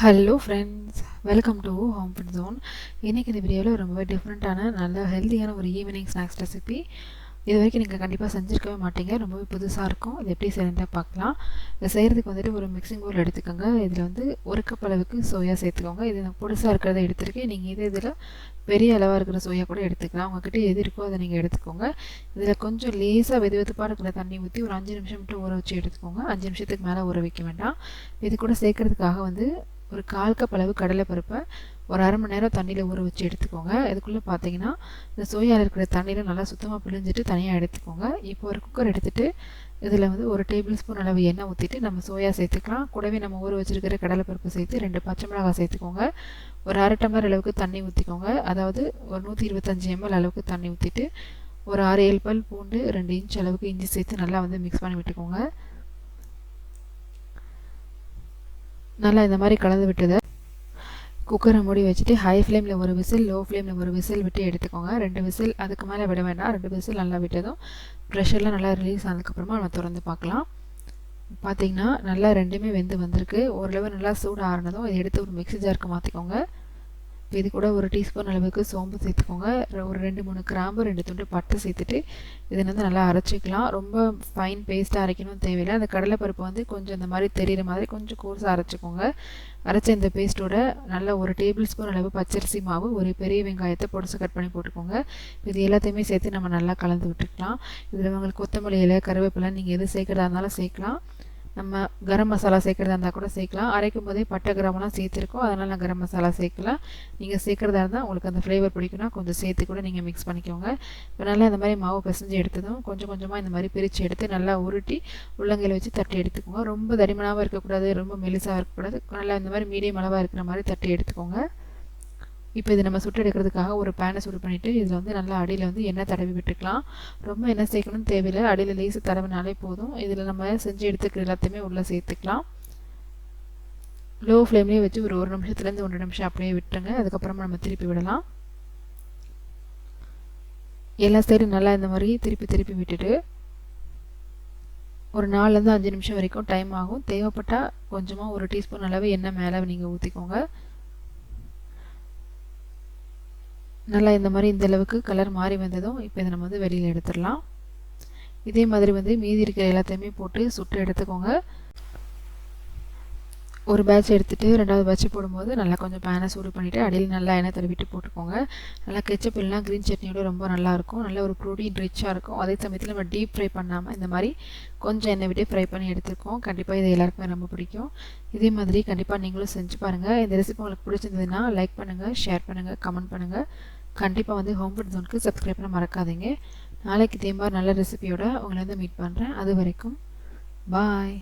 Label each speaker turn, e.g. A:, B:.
A: Hello friends welcome to home food zone இன்றைக்கி இந்த வீடியோவில் ரொம்பவே டிஃப்ரெண்ட்டான நல்ல ஹெல்த்தியான ஒரு ஈவினிங் ஸ்நாக்ஸ் ரெசிபி இது வரைக்கும் நீங்கள் கண்டிப்பாக செஞ்சுருக்கவே மாட்டீங்க. ரொம்பவே புதுசாக இருக்கும். இது எப்படி செய்யறதை பார்க்கலாம். இதை செய்கிறதுக்கு வந்துட்டு ஒரு மிக்சிங் பவுல் எடுத்துக்கோங்க. இதில் வந்து ஒரு கப் அளவுக்கு சோயா சேர்த்துக்கோங்க. இது நான் புதுசாக இருக்கிறத எடுத்துருக்கேன். நீங்கள் இது இதில் பெரிய அளவாக இருக்கிற சோயா கூட எடுத்துக்கலாம். உங்ககிட்ட எது இருக்கோ அதை நீங்கள் எடுத்துக்கோங்க. இதில் கொஞ்சம் லேசாக வெது வெதுப்பாக இருக்கிற தண்ணி ஊற்றி ஒரு அஞ்சு நிமிஷம் மட்டும் ஊற வச்சு எடுத்துக்கோங்க. அஞ்சு நிமிஷத்துக்கு மேலே ஊற வைக்க வேண்டாம். இது கூட சேர்க்கறதுக்காக வந்து ஒரு கால் கப் அளவு கடலைப்பருப்பை ஒரு அரை மணி நேரம் தண்ணியில் ஊற வச்சு எடுத்துக்கோங்க. இதுக்குள்ளே பார்த்தீங்கன்னா இந்த சோயாவில் இருக்கிற தண்ணியில் நல்லா சுத்தமாக பிழிஞ்சிட்டு தனியாக எடுத்துக்கோங்க. இப்போ ஒரு குக்கர் எடுத்துகிட்டு இதில் வந்து ஒரு டேபிள் ஸ்பூன் அளவு எண்ணெய் ஊற்றிட்டு நம்ம சோயா சேர்த்துக்கலாம். கூடவே நம்ம ஊற வச்சுருக்கிற கடலைப்பருப்பு சேர்த்து ரெண்டு பச்சை மிளகாய் சேர்த்துக்கோங்க. ஒரு அரை டம்ளர் அளவுக்கு தண்ணி ஊற்றிக்கோங்க அதாவது ஒரு நூற்றி இருபத்தஞ்சி எம்எல் அளவுக்கு தண்ணி ஊற்றிட்டு ஒரு ஆறு ஏழு பல் பூண்டு ரெண்டு இன்ச் அளவுக்கு இஞ்சி சேர்த்து நல்லா வந்து மிக்ஸ் பண்ணி விட்டுக்கோங்க. நல்லா இந்த மாதிரி கலந்து விட்டதை. குக்கரை மூடி வச்சுட்டு ஹை ஃப்ளேமில் ஒரு விசில் லோ ஃப்ளேமில் ஒரு விசில் விட்டு எடுத்துக்கோங்க. ரெண்டு விசில் அதுக்கு மேலே விட வேண்டாம். ரெண்டு விசில் நல்லா விட்டதும் ப்ரெஷர்லாம் நல்லா ரிலீஸ் ஆனதுக்கப்புறமா நம்ம திறந்து பார்க்கலாம். பார்த்தீங்கன்னா நல்லா ரெண்டுமே வெந்து வந்திருக்கு. ஓரளவு நல்லா சூடு ஆறினதும் இதை எடுத்து ஒரு மிக்சி ஜாருக்கு மாற்றிக்கோங்க இது கூட ஒரு டீஸ்பூன் அளவுக்கு சோம்பு சேர்த்துக்கோங்க. ஒரு ரெண்டு மூணு கிராம்பு ரெண்டு துண்டு பட்டை சேர்த்துட்டு இதை வந்து நல்லா அரைச்சிக்கலாம். ரொம்ப ஃபைன் பேஸ்ட்டாக அரைக்கணும் தேவையில்லை. அந்த கடலைப்பருப்பு வந்து கொஞ்சம் இந்த மாதிரி தெரிகிற மாதிரி கொஞ்சம் கோர்ஸாக அரைச்சிக்கோங்க. அரைச்ச இந்த பேஸ்ட்டோட நல்லா ஒரு டேபிள் ஸ்பூன் அளவு பச்சரிசி மாவு ஒரு பெரிய வெங்காயத்தை பொடிசு கட் பண்ணி போட்டுக்கோங்க. இது எல்லாத்தையுமே சேர்த்து நம்ம நல்லா கலந்து விட்டுக்கலாம். இதில் உங்களுக்கு கொத்தமல்லி இலை கருவேப்பிலை நீங்கள் எது சேர்க்குறதா இருந்தாலும் சேர்க்கலாம். நம்ம கரம் மசாலா சேர்க்குறதா இருந்தால் கூட சேர்க்கலாம். அரைக்கும் போதே பட்டை கிராமெலாம் சேர்த்துருக்கோம். அதனால் நான் கரம் மசாலா சேர்க்கலாம் நீங்கள் சேர்க்குறதா இருந்தால் உங்களுக்கு அந்த ஃப்ளேவர் பிடிக்குன்னா கொஞ்சம் சேர்த்து கூட நீங்கள் மிக்ஸ் பண்ணிக்கோங்க. இப்போ நல்லா இந்த மாதிரி மாவு பிசைஞ்சு எடுத்ததும் கொஞ்சம் கொஞ்சமாக இந்த மாதிரி பிரித்து எடுத்து நல்லா உருட்டி உள்ளங்கையில் வச்சு தட்டி எடுத்துக்கோங்க. ரொம்ப தடிமனாகவும் இருக்கக்கூடாது. ரொம்ப மெலிசாக இருக்கக்கூடாது. நல்லா இந்த மாதிரி மீடியம் அளவாக இருக்கிற மாதிரி தட்டி எடுத்துக்கோங்க. இப்போ இது நம்ம சுட்டு எடுக்கிறதுக்காக ஒரு பேனை சூடு பண்ணிவிட்டு இதில் வந்து நல்லா அடியில் வந்து எண்ணெய் தடவி விட்டுக்கலாம். ரொம்ப எண்ணெய் சேர்க்கணும்னு தேவையில்லை. அடியில் லேசு தடவினாலே போதும். இதில் நம்ம செஞ்சு எடுத்துக்கிற எல்லாத்தையுமே உள்ளே சேர்த்துக்கலாம். லோ ஃப்ளேம்லேயே வச்சு ஒரு ஒரு நிமிஷத்துலேருந்து ஒன்றரை நிமிஷம் அப்படியே விட்டுருங்க. அதுக்கப்புறமா நம்ம திருப்பி விடலாம். எல்லா சைடும் நல்லா இந்த மாதிரி திருப்பி திருப்பி விட்டுட்டு ஒரு நாலுலேருந்து அஞ்சு நிமிஷம் வரைக்கும் டைம் ஆகும். தேவைப்பட்டால் கொஞ்சமாக ஒரு டீஸ்பூன் அளவு எண்ணெய் மேலே நீங்கள் ஊற்றிக்கோங்க நல்லா இந்த மாதிரி இந்த அளவுக்கு கலர் மாறி வந்ததும் இப்போ இதை நம்ம வந்து வெளியில் எடுத்துடலாம். இதே மாதிரி வந்து மீதி இருக்கிற எல்லாத்தையுமே போட்டு சுட்டு எடுத்துக்கோங்க. ஒரு பேட்ச் எடுத்துகிட்டு ரெண்டாவது பேட்ச் போடும்போது நல்லா கொஞ்சம் பேனை சூடு பண்ணிவிட்டு அடியில் நல்லா எண்ணெய் தடவிட்டு போட்டுக்கோங்க. நல்லா கெச்சப் இல்லைனா க்ரீன் சட்னியோட ரொம்ப நல்லாயிருக்கும் நல்ல ஒரு ப்ரோட்டீன் ரிச்சாக இருக்கும். அதே சமயத்தில் நம்ம டீப் ஃப்ரை பண்ணாமல் இந்த மாதிரி கொஞ்சம் எண்ணெய் விட்டு ஃப்ரை பண்ணி எடுத்துருக்கோம். கண்டிப்பாக இது எல்லாருக்குமே ரொம்ப பிடிக்கும். இதே மாதிரி கண்டிப்பாக நீங்களும் செஞ்சு பாருங்கள் இந்த ரெசிபி உங்களுக்கு பிடிச்சிருந்ததுன்னா லைக் பண்ணுங்கள் ஷேர் பண்ணுங்கள் கமெண்ட் பண்ணுங்கள் கண்டிப்பாக வந்து ஹோம் ஃபுட் ஜோனுக்கு சப்ஸ்கிரைப் பண்ண மறக்காதீங்க. நாளைக்கு இதே மாதிரி நல்ல ரெசிபியோட உங்களை வந்து மீட் பண்ணுறேன் அது வரைக்கும் பாய்